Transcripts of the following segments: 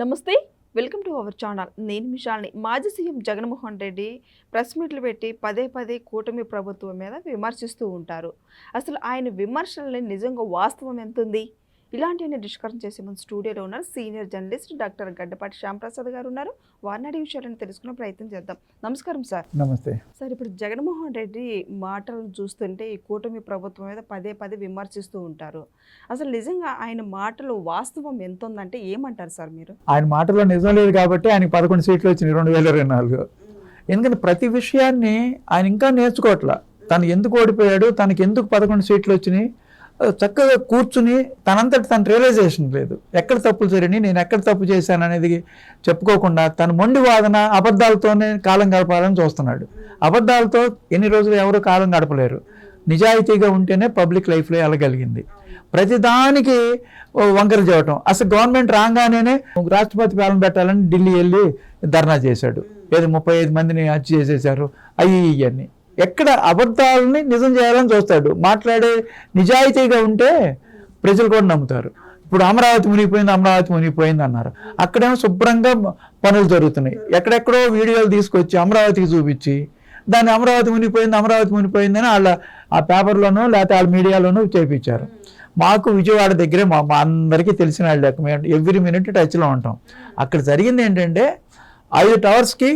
నమస్తే welcome to our channel. నేను మిషాల్ని మాజీ సీఎం జగన్మోహన్ రెడ్డి ప్రెస్ మీట్లు పెట్టి పదే పదే కూటమి ప్రభుత్వం మీద విమర్శిస్తూ ఉంటారు. అసలు ఆయన విమర్శలని నిజంగా వాస్తవం ఎంతుంది? ఇలాంటివన్నీ డిస్కషన్ చేసే ముందు స్టూడియోలో ఉన్నారు senior journalist doctor Gaddapati Shyamprasad garu ఉన్నారు. వారిని అడిగే విషయాలను తెలుసుకునే ప్రయత్నం చేద్దాం. నమస్కారం సార్. నమస్తే. సార్ ఇప్పుడు జగన్మోహన్ రెడ్డి మాటలను చూస్తుంటే ఈ కూటమి ప్రభుత్వం మీద పదే పదే విమర్శిస్తూ ఉంటారు. అసలు నిజంగా ఆయన మాటలు వాస్తవం ఎంత ఉందంటే ఏమంటారు సార్ మీరు? ఆయన మాటలో నిజం లేదు కాబట్టి ఆయనకి పదకొండు సీట్లు వచ్చినాయి రెండు వేల ఇరవై నాలుగు. ఎందుకంటే ప్రతి విషయాన్ని ఆయన ఇంకా నేర్చుకోవట్లా. తను ఎందుకు ఓడిపోయాడు? తనకి ఎందుకు పదకొండు సీట్లు వచ్చినాయి? చక్కగా కూర్చుని తనంతటి తన రియలైజేషన్ లేదు. ఎక్కడ తప్పులు జరిగినాయి నేను ఎక్కడ తప్పు చేశాను అనేది చెప్పుకోకుండా తన మొండి వాదన అబద్ధాలతోనే కాలం గడపాలని చూస్తున్నాడు. అబద్ధాలతో ఎన్ని రోజులు ఎవరు కాలం గడపలేరు. నిజాయితీగా ఉంటేనే పబ్లిక్ లైఫ్లో వెళ్ళగలిగింది. ప్రతిదానికి వంకర చేయటం అసలు గవర్నమెంట్ రాగానే రాష్ట్రపతి పాలన పెట్టాలని ఢిల్లీ వెళ్ళి ధర్నా చేశాడు. ఏదో ముప్పై ఐదు మందిని హత్య చేసేశారు. అయ్యి ఇవన్నీ ఎక్కడ అబద్ధాలని నిజం చేయాలని చూస్తాడు. మాట్లాడే నిజాయితీగా ఉంటే ప్రజలు కూడా నమ్ముతారు. ఇప్పుడు అమరావతి మునిగిపోయింది అమరావతి మునిగిపోయింది అన్నారు. అక్కడేమో శుభ్రంగా పనులు జరుగుతున్నాయి. ఎక్కడెక్కడో వీడియోలు తీసుకొచ్చి అమరావతికి చూపించి దాన్ని అమరావతి మునిగిపోయింది అమరావతి మునిగిపోయిందని వాళ్ళ ఆ పేపర్లోనూ లేకపోతే వాళ్ళ మీడియాలోనూ చేపించారు. మాకు విజయవాడ దగ్గరే మా మా అందరికీ తెలిసిన వాళ్ళకి మేము ఎవ్రీ మినిట్ టచ్లో ఉంటాం. అక్కడ జరిగింది ఏంటంటే ఐదు టవర్స్కి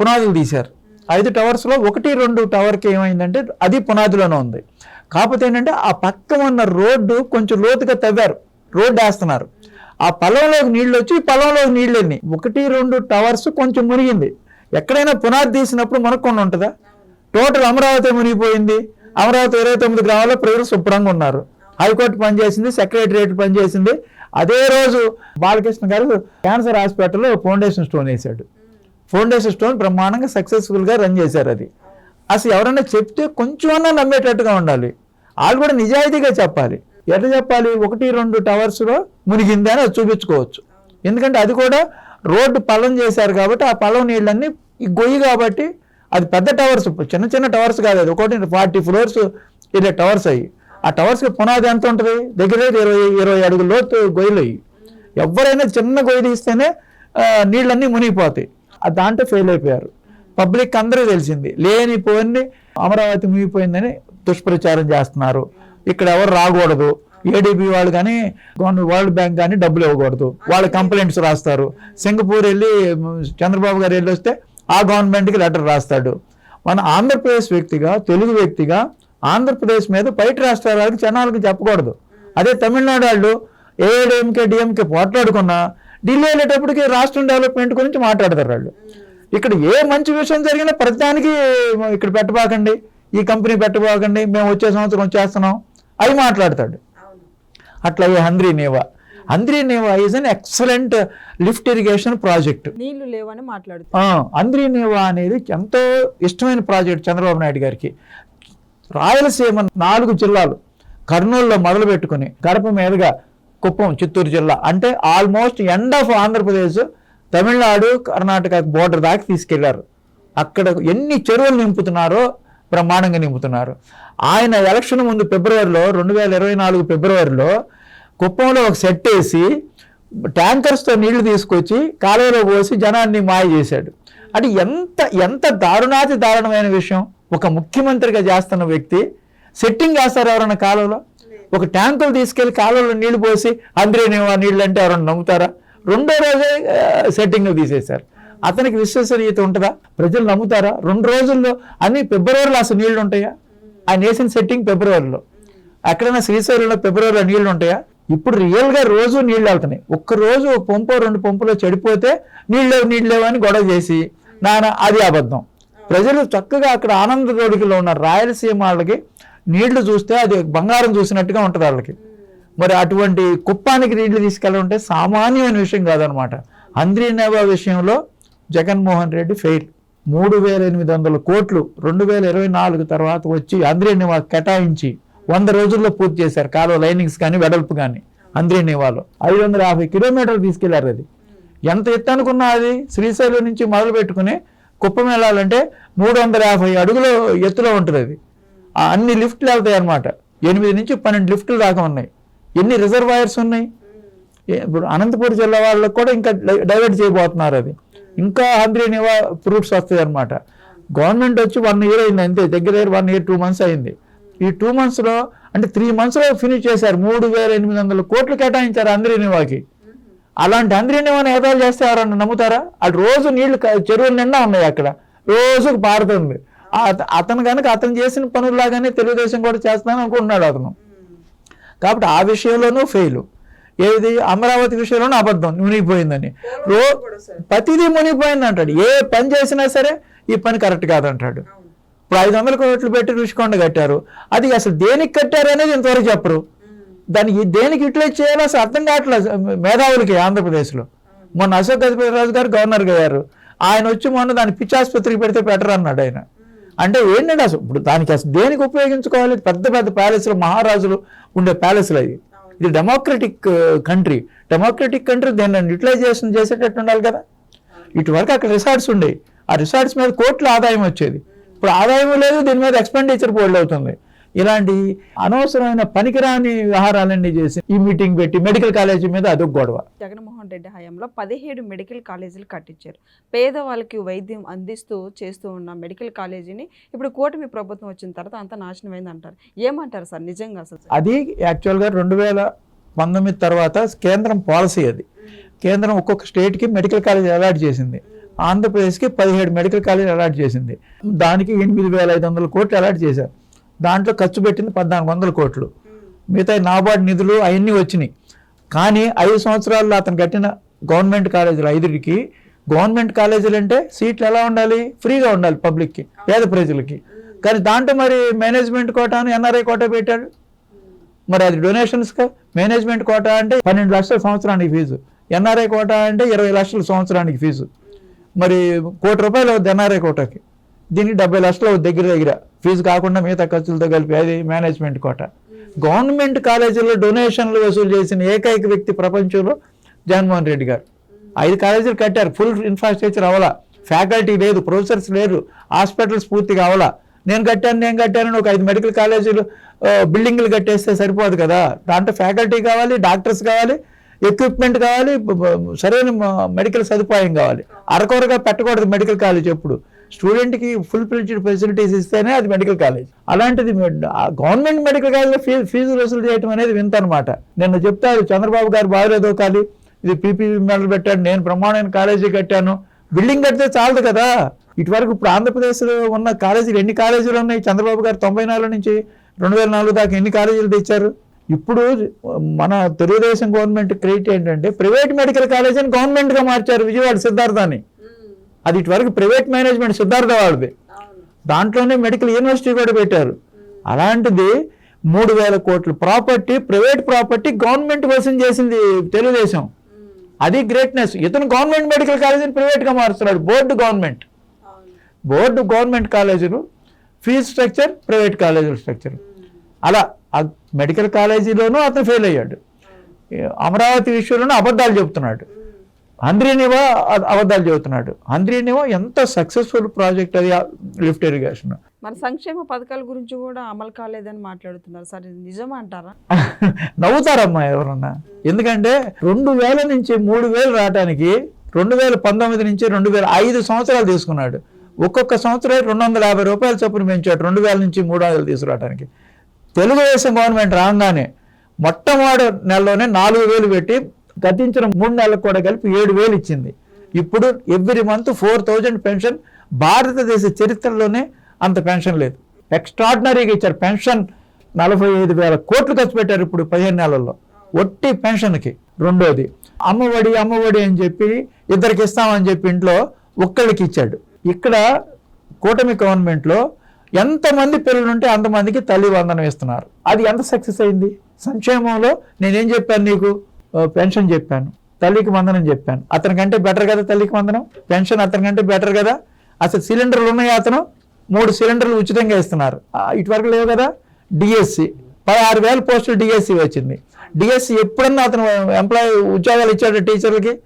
పునాదులు తీశారు. ఐదు టవర్స్లో ఒకటి రెండు టవర్కి ఏమైందంటే అది పునాదిలోనే ఉంది. కాకపోతే ఏంటంటే ఆ పక్క ఉన్న రోడ్డు కొంచెం లోతుగా తవ్వారు. రోడ్డు వేస్తున్నారు. ఆ పొలంలోకి నీళ్ళు వచ్చి ఈ పొలంలోకి నీళ్ళు ఎన్ని ఒకటి రెండు టవర్స్ కొంచెం మునిగింది. ఎక్కడైనా పునాది తీసినప్పుడు మునక్కుండా ఉంటుందా? టోటల్ అమరావతి మునిగిపోయింది? అమరావతి ఇరవై తొమ్మిది గ్రామాల్లో ప్రజలు శుభ్రంగా ఉన్నారు. హైకోర్టు పనిచేసింది సెక్రటరియట్ పనిచేసింది. అదే రోజు బాలకృష్ణ గారు క్యాన్సర్ హాస్పిటల్లో ఫౌండేషన్ స్టోన్ వేశాడు. ఫౌండేషన్ స్టోన్ బ్రహ్మాండంగా సక్సెస్ఫుల్గా రన్ చేశారు అది. అసలు ఎవరైనా చెప్తే కొంచెమన్నా నమ్మేటట్టుగా ఉండాలి. వాళ్ళు కూడా నిజాయితీగా చెప్పాలి. ఎట్లా చెప్పాలి? ఒకటి రెండు టవర్స్లో మునిగింది అని అది చూపించుకోవచ్చు. ఎందుకంటే అది కూడా రోడ్డు పలం చేశారు కాబట్టి ఆ పలం నీళ్ళన్నీ ఈ గొయ్యి కాబట్టి అది పెద్ద టవర్స్ చిన్న చిన్న టవర్స్ కాదు అది. ఒకటి ఫార్టీ ఫ్లోర్స్ ఇలా టవర్స్ అయ్యి. ఆ టవర్స్కి పునాది ఎంత ఉంటుంది? దగ్గర ఇరవై ఇరవై అడుగుల లోతు గొయ్యలు అయ్యి. ఎవరైనా చిన్న గొయ్యి తీస్తేనే నీళ్ళన్నీ మునిగిపోతాయి. దాంట్లో ఫెయిల్ అయిపోయారు. పబ్లిక్ అందరూ తెలిసింది లేని పోని అమరావతి మునిగిపోయిందని దుష్ప్రచారం చేస్తున్నారు. ఇక్కడ ఎవరు రాకూడదు. ఏడీబీ వాళ్ళు కానీ వరల్డ్ బ్యాంక్ కానీ డబ్బులు ఇవ్వకూడదు. వాళ్ళు కంప్లైంట్స్ రాస్తారు. సింగపూర్ వెళ్ళి చంద్రబాబు గారు వెళ్ళి వస్తే ఆ గవర్నమెంట్కి లెటర్ రాస్తాడు. మన ఆంధ్రప్రదేశ్ వ్యక్తిగా తెలుగు వ్యక్తిగా ఆంధ్రప్రదేశ్ మీద బయట రాష్ట్రాల వాళ్ళకి జనాలకు చెప్పకూడదు. అదే తమిళనాడు వాళ్ళు ఏఐడిఎంకే డిఎంకే పోట్లాడుకున్నా ఢిల్లీ వెళ్ళేటప్పటికి రాష్ట్రం డెవలప్మెంట్ గురించి మాట్లాడతారు వాళ్ళు. ఇక్కడ ఏ మంచి విషయం జరిగినా ప్రతిదానికి ఇక్కడ పెట్టబాకండి. ఈ కంపెనీ పెట్టబాకండి. మేము వచ్చే సంవత్సరం వచ్చేస్తున్నాం అవి మాట్లాడతాడు. అట్లా ఈ Handri Neeva. Handri Neeva is an excellent lift irrigation project. నీళ్ళు లేవని మాట్లాడుతారు. అంద్రీ నేవా అనేది ఎంతో ఇష్టమైన ప్రాజెక్ట్ చంద్రబాబు నాయుడు గారికి. రాయలసీమ నాలుగు జిల్లాలు కర్నూలులో మొదలు పెట్టుకుని గడప మీదుగా కుప్పం చిత్తూరు జిల్లా. అంటే almost end of Andhra Pradesh Tamil Nadu Karnataka border దాకా తీసుకెళ్ళారు. అక్కడ ఎన్ని చెరువులు నింపుతున్నారో బ్రహ్మాండంగా నింపుతున్నారు. ఆయన ఎలక్షన్ ముందు ఫిబ్రవరిలో రెండు వేల ఇరవై నాలుగు ఫిబ్రవరిలో కుప్పంలో ఒక సెట్ వేసి ట్యాంకర్స్తో నీళ్ళు తీసుకొచ్చి కాలువలో పోసి జనాన్ని మాయ చేశాడు. అంటే ఎంత ఎంత దారుణాతి దారుణమైన విషయం. ఒక ముఖ్యమంత్రిగా చేస్తున్న వ్యక్తి సెట్టింగ్ చేస్తారు ఎవరైనా కాలువలో? ఒక ట్యాంకులు తీసుకెళ్ళి కాలువలో నీళ్ళు పోసి అందరూ నీళ్ళు అంటే ఎవరన్నా నమ్ముతారా? రెండో రోజే సెట్టింగ్ తీసేశారు. అతనికి విశ్వసనీయత ఉంటుందా? ప్రజలు నమ్ముతారా? రెండు రోజుల్లో అన్ని ఫిబ్రవరిలో అసలు నీళ్ళు ఉంటాయా ఆయన వేసిన సెట్టింగ్ ఫిబ్రవరిలో. ఎక్కడైనా శ్రీశైలంలో ఫిబ్రవరిలో నీళ్ళు ఉంటాయా ఇప్పుడు రియల్గా రోజు నీళ్ళు వెళ్తున్నాయి. ఒక్క రోజు ఒక పంపు రెండు పంపులో చెడిపోతే నీళ్ళు లేవు నీళ్ళు లేవు అని గొడవ చేసి నాన్న అది అబద్ధం. ప్రజలు చక్కగా అక్కడ ఆనంద తోడికలో ఉన్నారు రాయలసీమ వాళ్ళకి నీళ్ళు చూస్తే అది బంగారం చూసినట్టుగా ఉంటుంది వాళ్ళకి. మరి అటువంటి కుప్పానికి నీళ్ళు తీసుకెళ్ళాలంటే సామాన్యమైన విషయం కాదనమాట. అంద్రీనేవా విషయంలో జగన్మోహన్ రెడ్డి ఫెయిల్ మూడు వేల ఎనిమిది వందల కోట్లు రెండు వేల ఇరవై నాలుగు తర్వాత వచ్చి అంద్రీనేవా కేటాయించి వంద రోజుల్లో పూర్తి చేశారు. కాలువ లైనింగ్స్ కానీ వెడల్పు కానీ అంద్రీనేవాలో ఐదు వందల యాభై కిలోమీటర్లు తీసుకెళ్ళారు అది. ఎంత ఎత్తు అనుకున్నా అది? శ్రీశైలం నుంచి మొదలు పెట్టుకుని కుప్పం వెళ్ళాలంటే మూడు వందల యాభై అడుగుల ఎత్తులో ఉంటుంది అది. అన్ని లిఫ్ట్లు వెళ్తాయి అనమాట ఎనిమిది నుంచి పన్నెండు లిఫ్ట్లు దాకా ఉన్నాయి. ఎన్ని రిజర్వాయర్స్ ఉన్నాయి? ఇప్పుడు అనంతపురం జిల్లా వాళ్ళకు కూడా ఇంకా డై- డైవర్ట్ చేయబోతున్నారు అది. ఇంకా హంద్రీనివా ఫ్రూట్స్ వస్తాయి అనమాట గవర్నమెంట్ వచ్చి వన్ ఇయర్ అయింది అంతే దగ్గర దగ్గర వన్ ఇయర్ టూ మంత్స్ అయింది. ఈ టూ మంత్స్లో అంటే త్రీ మంత్స్లో ఫినిష్ చేశారు. మూడు వేల ఎనిమిది వందల కోట్లు కేటాయించారు హంద్రీనివాకి అలాంటి హంద్రీనివాని ఏదాలు చేస్తే ఎవరన్నా నమ్ముతారా? అది రోజు నీళ్ళు చెరువులు నిండా ఉన్నాయి అక్కడ. రోజుకు పారుతుంది. అతను కనుక అతను చేసిన పనుల్లాగానే తెలుగుదేశం కూడా చేస్తానని అనుకుంటున్నాడు అతను. కాబట్టి ఆ విషయంలోనూ ఫెయిల్ ఏది? అమరావతి విషయంలోనూ అబద్ధం మునిగిపోయిందని. రో ప్రతిదీ మునిగిపోయింది అంటాడు. ఏ పని చేసినా సరే ఈ పని కరెక్ట్ కాదంటాడు. ఇప్పుడు ఐదు వందల కోట్లు పెట్టి రుషికొండ కట్టారు. అది అసలు దేనికి కట్టారు అనేది ఇంతవరకు చెప్పరు. దానికి దేనికి యూటిలైజ్ చేయాలో అసలు అర్థం కావట్లేదు మేధావులకి ఆంధ్రప్రదేశ్లో. మొన్న అశోక్ గజపతిరాజు గారు గవర్నర్ గారు ఆయన వచ్చి మొన్న దాన్ని పిచ్చాసుపత్రికి పెడితే బెటర్ అన్నాడు ఆయన. అంటే ఏంటంటే అసలు. ఇప్పుడు దానికి అసలు దేనికి ఉపయోగించుకోవాలి? పెద్ద పెద్ద ప్యాలెస్లు మహారాజులు ఉండే ప్యాలెస్లు అవి. ఇది డెమోక్రటిక్ కంట్రీ డెమోక్రటిక్ కంట్రీ దీన్ని యూటిలైజేషన్ చేసేటట్టు ఉండాలి కదా? ఇటు వరకు అక్కడ రిసార్ట్స్ ఉండేవి ఆ రిసార్ట్స్ మీద కోట్ల ఆదాయం వచ్చేది. ఇప్పుడు ఆదాయం లేదు దీని మీద ఎక్స్పెండిచర్ బోల్డ్ అవుతుంది. ఇలాంటి అనవసరమైన పనికిరాని వ్యవహారాలన్నీ చేసి ఈ మీటింగ్ పెట్టి మెడికల్ కాలేజీ మీద అదొక గొడవ. జగన్మోహన్ రెడ్డి హయాంలో పదిహేడు మెడికల్ కాలేజీలు కట్టించారు. పేదవాళ్ళకి వైద్యం అందిస్తూ చేస్తూ ఉన్న మెడికల్ కాలేజీని ఇప్పుడు కూటమి ప్రభుత్వం వచ్చిన తర్వాత అంత నాశనమైంది అంటారు. ఏమంటారు సార్ నిజంగా అసలు? అది యాక్చువల్గా రెండు వేల పంతొమ్మిది తర్వాత కేంద్రం పాలసీ అది. కేంద్రం ఒక్కొక్క స్టేట్కి మెడికల్ కాలేజ్ అలాట్ చేసింది. ఆంధ్రప్రదేశ్కి పదిహేడు మెడికల్ కాలేజ్ అలాట్ చేసింది. దానికి ఎనిమిది వేల ఐదు వందల కోట్లు అలాట్ చేశారు. దాంట్లో ఖర్చు పెట్టింది పద్నాలుగు వందల కోట్లు. మిగతా నాబార్డు నిధులు అవన్నీ వచ్చినాయి. కానీ ఐదు సంవత్సరాల్లో అతను కట్టిన గవర్నమెంట్ కాలేజీలు ఐదుకి గవర్నమెంట్ కాలేజీలు అంటే సీట్లు ఎలా ఉండాలి? ఫ్రీగా ఉండాలి పబ్లిక్కి పేద ప్రజలకి. కానీ దాంట్లో మరి మేనేజ్మెంట్ కోటాను ఎన్ఆర్ఐ కోట పెట్టాడు. మరి అది డొనేషన్స్గా మేనేజ్మెంట్ కోటా అంటే పన్నెండు లక్షల సంవత్సరానికి ఫీజు. ఎన్ఆర్ఐ కోటా అంటే ఇరవై లక్షల సంవత్సరానికి ఫీజు. మరి కోటి రూపాయలు అవుద్ది ఎన్ఆర్ఐ కోటాకి. దీనికి డెబ్బై లక్షలు దగ్గర దగ్గర. ఫీజు కాకుండా మిగతా ఖర్చులతో కలిపి అది మేనేజ్మెంట్ కోట. గవర్నమెంట్ కాలేజీల్లో డొనేషన్లు వసూలు చేసిన ఏకైక వ్యక్తి ప్రపంచంలో జగన్మోహన్ రెడ్డి గారు. ఐదు కాలేజీలు కట్టారు. ఫుల్ ఇన్ఫ్రాస్ట్రక్చర్ అవలా. ఫ్యాకల్టీ లేదు ప్రొఫెసర్స్ లేరు హాస్పిటల్స్ పూర్తిగా అవలా. నేను కట్టాను నేను కట్టాను ఒక ఐదు మెడికల్ కాలేజీలు బిల్డింగ్లు కట్టేస్తే సరిపోదు కదా. దాంట్లో ఫ్యాకల్టీ కావాలి డాక్టర్స్ కావాలి ఎక్విప్మెంట్ కావాలి సరైన మెడికల్ సదుపాయం కావాలి. అరకొరగా పెట్టకూడదు మెడికల్ కాలేజ్ ఎప్పుడు. స్టూడెంట్కి ఫుల్ ఫ్లెడ్జ్డ్ ఫెసిలిటీస్ ఇస్తేనే అది మెడికల్ కాలేజ్. అలాంటిది గవర్నమెంట్ మెడికల్ కాలేజ్లో ఫీజు ఫీజు వసూలు చేయడం అనేది వింత అనమాట నేను చెప్తారు చంద్రబాబు గారు బాగలేదో కాలి ఇది పీపీ మెడల్ పెట్టాడు నేను ప్రమాణమైన కాలేజీ కట్టాను. బిల్డింగ్ కడితే చాలదు కదా. ఇటువరకు ఇప్పుడు ఆంధ్రప్రదేశ్లో ఉన్న కాలేజీలు ఎన్ని కాలేజీలు ఉన్నాయి? చంద్రబాబు గారు తొంభై నాలుగు నుంచి రెండు వేల నాలుగు దాకా ఎన్ని కాలేజీలు తెచ్చారు? ఇప్పుడు మన తెలుగుదేశం గవర్నమెంట్ క్రెడిట్ ఏంటంటే ప్రైవేట్ మెడికల్ కాలేజీని గవర్నమెంట్గా మార్చారు విజయవాడ సిద్ధార్థాన్ని. అది ఇటువరకు ప్రైవేట్ మేనేజ్మెంట్ సిద్ధార్థ వాళ్ళది. దాంట్లోనే మెడికల్ యూనివర్సిటీ కూడా పెట్టారు. అలాంటిది మూడు వేల కోట్ల ప్రాపర్టీ ప్రైవేట్ ప్రాపర్టీ గవర్నమెంట్ కోసం చేసింది తెలుగుదేశం. అది గ్రేట్నెస్. ఇతను గవర్నమెంట్ మెడికల్ కాలేజీని ప్రైవేట్గా మారుస్తున్నాడు. Board government. బోర్డు గవర్నమెంట్ కాలేజీలు ఫీజు స్ట్రక్చర్ ప్రైవేట్ కాలేజీల స్ట్రక్చర్. అలా మెడికల్ కాలేజీలోనూ అతను ఫెయిల్ అయ్యాడు. అమరావతి విషయంలోనూ అబద్ధాలు చెప్తున్నాడు. హంద్రీనివా అ- అబద్ధాలు చెబుతున్నాడు. హంద్రీనివా ఎంత సక్సెస్ఫుల్ ప్రాజెక్ట్ అది లిఫ్ట్ ఇరిగేషన్. మన సంక్షేమ పథకాల గురించి కూడా అమలు కాలేదని మాట్లాడుతున్నారు. సార్ నిజం అంటారా? నవ్వుతారమ్మా ఎవరన్నా. ఎందుకంటే రెండు వేల నుంచి మూడు వేలు రావడానికి రెండు వేల పంతొమ్మిది నుంచి రెండు వేల ఐదు సంవత్సరాలు తీసుకున్నాడు. ఒక్కొక్క సంవత్సరం రెండు వందల యాభై రూపాయల చొప్పున పెంచాడు రెండు వేల నుంచి మూడు వందలు తీసుకురావడానికి తెలుగుదేశం గవర్నమెంట్ రాగానే మొట్టమొదటి నెలలోనే నాలుగు వేలు పెట్టి గతించిన మూడు నెలలకు కూడా కలిపి ఏడు వేలు ఇచ్చింది. ఇప్పుడు every month four thousand pension భారతదేశ చరిత్రలోనే అంత పెన్షన్ లేదు. ఎక్స్ట్రాడినరీగా ఇచ్చారు. పెన్షన్ నలభై ఐదు వేల కోట్లు ఖర్చు పెట్టారు ఇప్పుడు పదిహేను నెలల్లో. ఒట్టి పెన్షన్కి రెండోది. అమ్మఒడి అమ్మఒడి అని చెప్పి ఇద్దరికి ఇస్తామని చెప్పి ఇంట్లో ఒక్కళ్ళకి ఇచ్చాడు. ఇక్కడ కూటమి గవర్నమెంట్లో ఎంతమంది పిల్లలుంటే అంతమందికి తల్లి వందనం ఇస్తున్నారు. అది ఎంత సక్సెస్ అయింది? సంక్షేమంలో నేనేం చెప్పాను నీకు? పెన్షన్ చెప్పాను. తల్లికి వందనం చెప్పాను. అతనికంటే బెటర్ కదా తల్లికి వందనం? పెన్షన్ అతనికంటే బెటర్ కదా? అసలు సిలిండర్లు ఉన్నాయి అతను? మూడు సిలిండర్లు ఉచితంగా ఇస్తున్నారు. ఇటువరకు లేవు కదా? డిఎస్సి పదహారు వేల పోస్టులు డిఎస్సి వచ్చింది. డిఎస్సి ఎప్పుడన్నా అతను ఎంప్లాయీ ఉద్యోగాలు ఇచ్చాడు టీచర్లకి?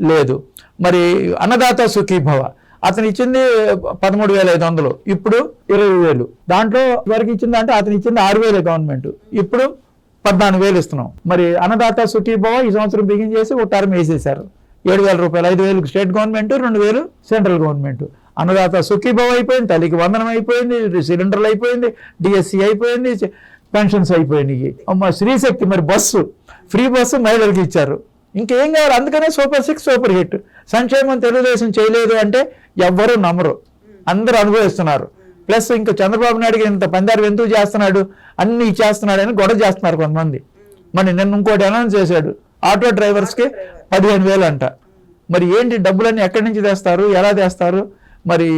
లేదు. మరి అన్నదాత సుఖీభవ. అతను ఇచ్చింది పదమూడు వేల ఐదు వందలు. ఇప్పుడు ఇరవై వేలు. దాంట్లో వరకు ఇచ్చింది అంటే అతను ఇచ్చింది ఆరు వేలు గవర్నమెంట్. ఇప్పుడు పద్నాలుగు వేలు ఇస్తున్నాం. మరి అన్నదాత సుఖీభవ ఈ సంవత్సరం బిగిన్ చేసి ఒక టర్మ్ వేసేసారు ఏడు వేల రూపాయలు ఐదు వేలు స్టేట్ గవర్నమెంట్ రెండు వేలు సెంట్రల్ గవర్నమెంట్. అన్నదాత సుఖీభవ అయిపోయింది తల్లికి వందనం అయిపోయింది సిలిండర్లు అయిపోయింది డిఎస్సి అయిపోయింది పెన్షన్స్ అయిపోయినాయి. అమ్మ శ్రీశక్తి మరి బస్సు ఫ్రీ బస్సు మహిళలకు ఇచ్చారు. ఇంకేం కావాలి? అందుకనే సూపర్ సిక్స్ సూపర్ హిట్. సంక్షేమం తెలుగుదేశం చేయలేదు అంటే ఎవ్వరూ నమ్మరు. అందరూ అనుభవిస్తున్నారు. ప్లస్ ఇంకా చంద్రబాబు నాయుడుకి ఇంత పందారు ఎందుకు చేస్తున్నాడు? అన్ని చేస్తున్నాడు అని గొడవ చేస్తున్నారు కొంతమంది. మరి నిన్న ఇంకోటి అనౌన్స్ చేశాడు. ఆటో డ్రైవర్స్కి పదిహేను వేలు అంట మరి ఏంటి డబ్బులన్నీ ఎక్కడి నుంచి తెస్తారు? ఎలా తెస్తారు? మరి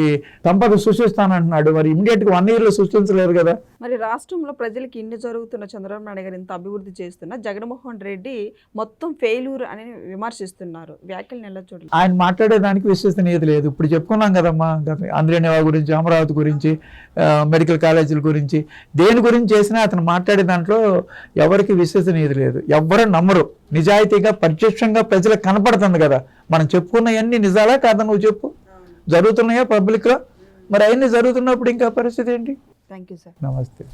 సంపద సృష్టిస్తానంటున్నాడు మరి ఇమీడియట్గా వన్ ఇయర్లో సృష్టించలేరు కదా. మరి రాష్ట్రంలో ప్రజలకి ఇన్ని జరుగుతున్న చంద్రబాబు నాయుడు గారు ఇంత అభివృద్ధి చేస్తున్న జగన్మోహన్ రెడ్డి మొత్తం ఫెయిల్యూర్ అని విమర్శిస్తున్నారు. వ్యాఖ్యలు ఎలా చూడాలి ఆయన మాట్లాడేదానికి విశ్వసనీయత లేదు. ఇప్పుడు చెప్పుకున్నాం కదమ్మా అంద్రేనేవా గురించి అమరావతి గురించి మెడికల్ కాలేజీల గురించి దేని గురించి చేసినా అతను మాట్లాడే దాంట్లో ఎవరికి విశ్వసనీయత లేదు. ఎవ్వరు నమ్మరు. నిజాయితీగా ప్రత్యక్షంగా ప్రజలకు కనపడుతుంది కదా. మనం చెప్పుకున్నవన్నీ నిజాలా కాదా నువ్వు చెప్పు? జరుగుతున్నాయా పబ్లిక్లో మరి అవన్నీ జరుగుతున్నప్పుడు ఇంకా పరిస్థితి ఏంటి? థ్యాంక్ యూ సార్ నమస్తే.